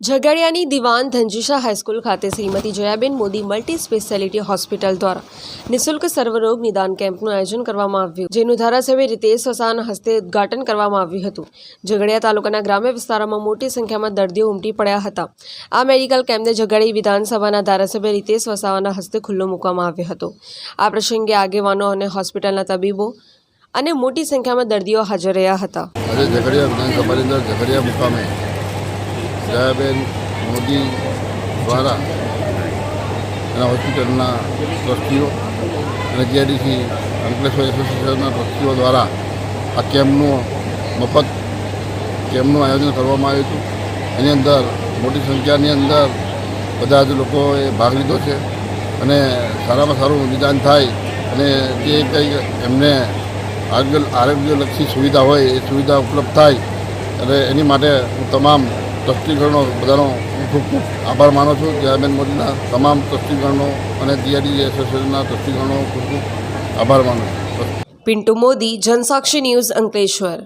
ઝઘડિયાની દિવાન ધંજુશા હાઈસ્કૂલ ખાતે Shrimati Jayaben Modi multi speciality hospital દ્વારા નિઃશુલ્ક સર્વરોગ નિદાન કેમ્પનું આયોજન કરવામાં આવ્યું, જેનું ધારાસભ્ય રીતેશ વસાવાના હસ્તે ઉદઘાટન કરવામાં આવ્યું હતું. ઝઘડિયા તાલુકાના ગ્રામ્ય વિસ્તારોમાં મોટી સંખ્યામાં દર્દીઓ ઉમટી પડ્યા હતા. આ મેડિકલ કેમ્પને ઝઘડી વિધાનસભાના ધારાસભ્ય રીતેશ વસાવાના હસ્તે ખુલ્લો મૂકવામાં આવ્યો હતો. આ પ્રસંગે આગેવાનો અને હોસ્પિટલના તબીબો અને મોટી સંખ્યામાં દર્દીઓ હાજર રહ્યા હતા. ઝઘડિયા વિધાનસભાની અંદર ઝઘડિયા મુકામે જયાબેન મોદી દ્વારા એના હોસ્પિટલના ટ્રસ્ટીઓ અને જીઆઈડીસી અંકલેશ્વર એસોસિએશનના ટ્રસ્ટીઓ દ્વારા આ કેમ્પનું મફત કેમ્પનું આયોજન કરવામાં આવ્યું હતું. એની અંદર મોટી સંખ્યાની અંદર બધા જ લોકોએ ભાગ લીધો છે અને સારામાં સારું નિદાન થાય અને જે કંઈ એમને આરોગ્ય આરોગ્યલક્ષી સુવિધા હોય એ સુવિધા ઉપલબ્ધ થાય અને એની માટે હું તમામ ટ્રસ્ટીગણનો બધાનો હું ખૂબ ખૂબ આભાર માનું છું. જયાબેન મોદીના તમામ ટ્રસ્ટીગણનો અને જીઆરડી એસોસિએશનના ટ્રસ્ટીગણનો ખૂબ ખૂબ આભાર માનું છું. પિન્ટુ મોદી, જનસાક્ષી ન્યૂઝ અંકલેશ્વર.